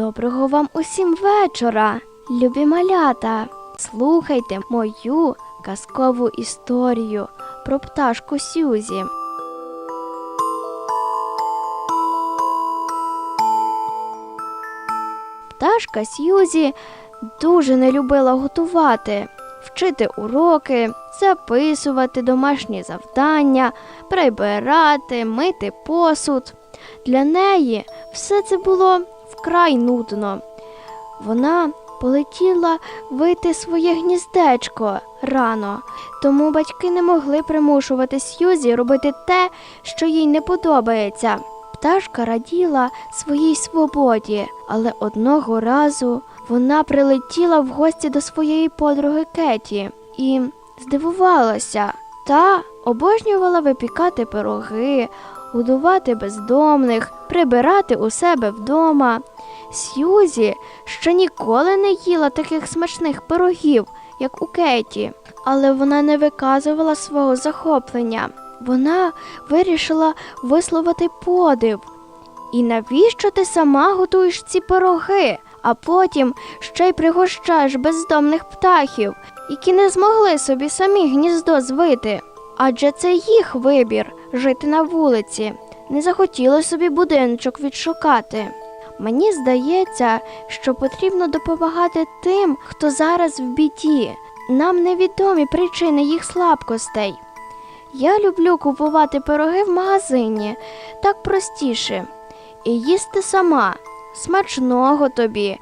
Доброго вам усім вечора, любі малята. Слухайте мою казкову історію про пташку Сюзі. Пташка Сьюзі дуже не любила готувати, вчити уроки, записувати домашні завдання, прибирати, мити посуд. Для неї все це було вкрай нудно. Вона полетіла вийти своє гніздечко рано, тому батьки не могли примушувати Сьюзі робити те, що їй не подобається. Пташка раділа своїй свободі, але одного разу вона прилетіла в гості до своєї подруги Кеті і здивувалася. Та обожнювала випікати пироги, годувати бездомних, прибирати у себе вдома. Сьюзі ще ніколи не їла таких смачних пирогів, як у Кеті, але вона не виказувала свого захоплення. Вона вирішила висловити подив. І навіщо ти сама готуєш ці пироги, а потім ще й пригощаєш бездомних птахів, які не змогли собі самі гніздо звити? Адже це їх вибір жити на вулиці. Не захотіли собі будиночок відшукати. Мені здається, що потрібно допомагати тим, хто зараз в біді. Нам невідомі причини їх слабкостей. Я люблю купувати пироги в магазині, так простіше. І їсти сама. Смачного тобі,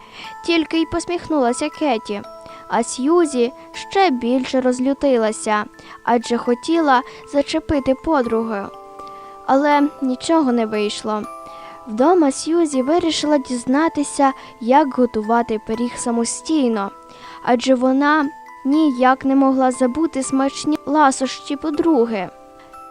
тільки й посміхнулася Кеті. А Сьюзі ще більше розлютилася, адже хотіла зачепити подругу. Але нічого не вийшло. Вдома Сьюзі вирішила дізнатися, як готувати пиріг самостійно, адже вона ніяк не могла забути смачні ласощі подруги.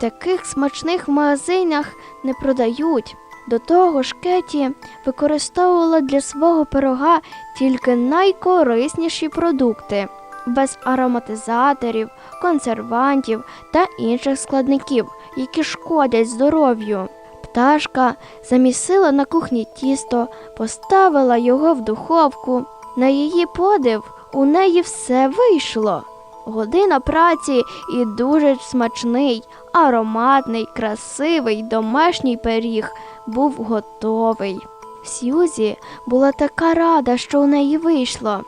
Таких смачних в магазинах не продають. До того ж, Кеті використовувала для свого пирога тільки найкорисніші продукти, без ароматизаторів, консервантів та інших складників, які шкодять здоров'ю. Пташка замісила на кухні тісто, поставила його в духовку. На її подив у неї все вийшло. Година праці і дуже смачний, ароматний, красивий домашній пиріг був готовий. Сьюзі була така рада, що у неї вийшло.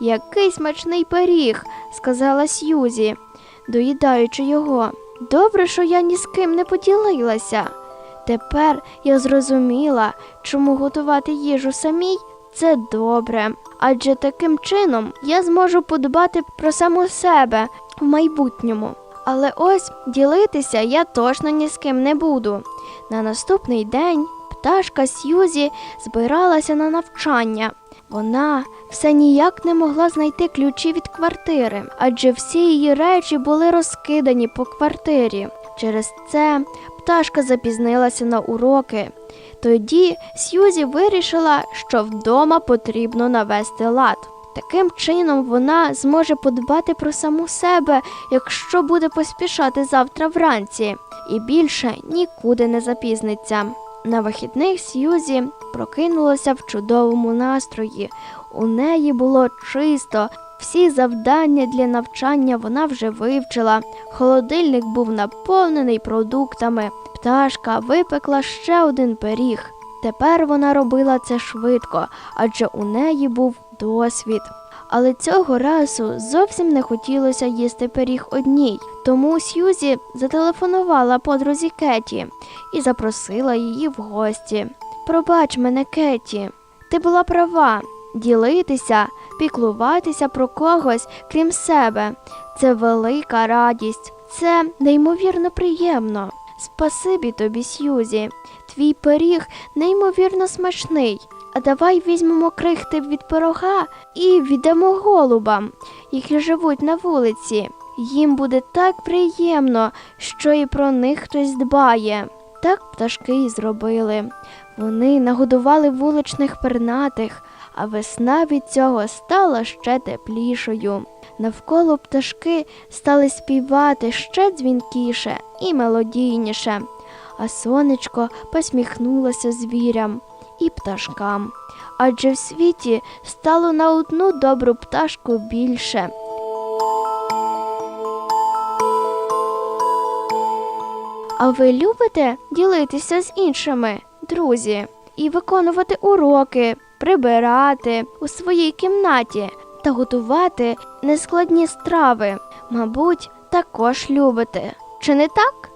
Який смачний пиріг, сказала Сьюзі, доїдаючи його. Добре, що я ні з ким не поділилася. Тепер я зрозуміла, чому готувати їжу самій це добре, адже таким чином я зможу подбати про саму себе в майбутньому. Але ось ділитися я точно ні з ким не буду. На наступний день пташка Сьюзі збиралася на навчання. Вона все ніяк не могла знайти ключі від квартири, адже всі її речі були розкидані по квартирі. Через це пташка запізнилася на уроки. Тоді Сьюзі вирішила, що вдома потрібно навести лад. Таким чином вона зможе подбати про саму себе, якщо буде поспішати завтра вранці, і більше нікуди не запізниться. На вихідних Сьюзі прокинулася в чудовому настрої. У неї було чисто, всі завдання для навчання вона вже вивчила. Холодильник був наповнений продуктами. Пташка випекла ще один пиріг. Тепер вона робила це швидко, адже у неї був досвід. Але цього разу зовсім не хотілося їсти пиріг одній, тому Сьюзі зателефонувала подрузі Кеті і запросила її в гості. Пробач мене, Кеті, ти була права. Ділитися, піклуватися про когось, крім себе. Це велика радість, це неймовірно приємно. Спасибі тобі, Сьюзі. Твій пиріг неймовірно смачний. А давай візьмемо крихти від пирога і віддамо голубам, які живуть на вулиці. Їм буде так приємно, що і про них хтось дбає. Так пташки і зробили. Вони нагодували вуличних пернатих, а весна від цього стала ще теплішою. Навколо пташки стали співати ще дзвінкіше і мелодійніше, а сонечко посміхнулося звірям і пташкам. адже в світі стало на одну добру пташку більше. А ви любите ділитися з іншими, друзі, і виконувати уроки, прибирати у своїй кімнаті та готувати нескладні страви? Мабуть, також любите. Чи не так?